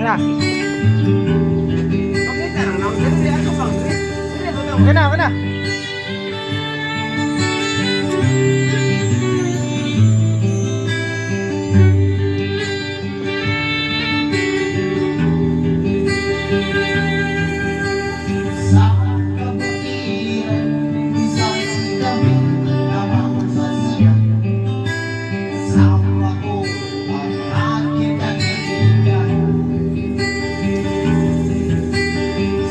Wala. Wala na, wala na.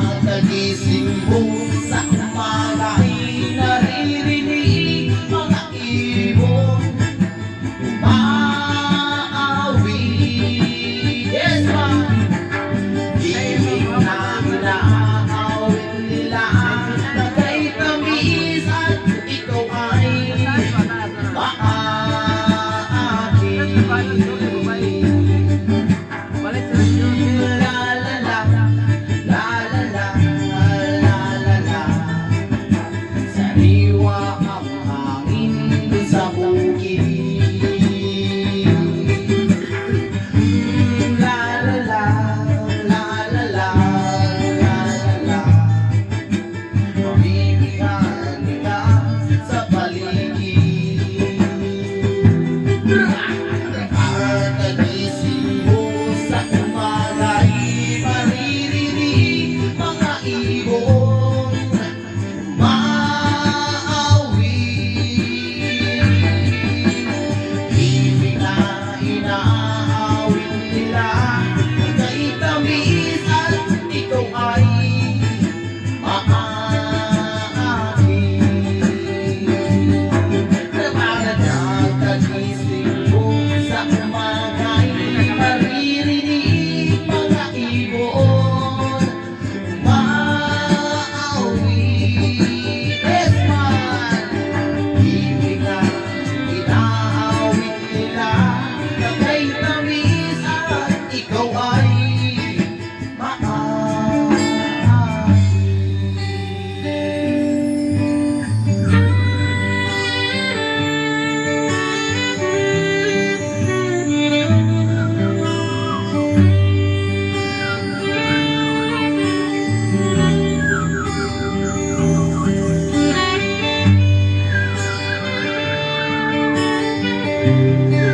Pagkagising mo sa umalay Naririnig mga ibon. Umaawi. Yes, ma! Ibig namin naaawin nila. Na kay tamis at ikaw ay Música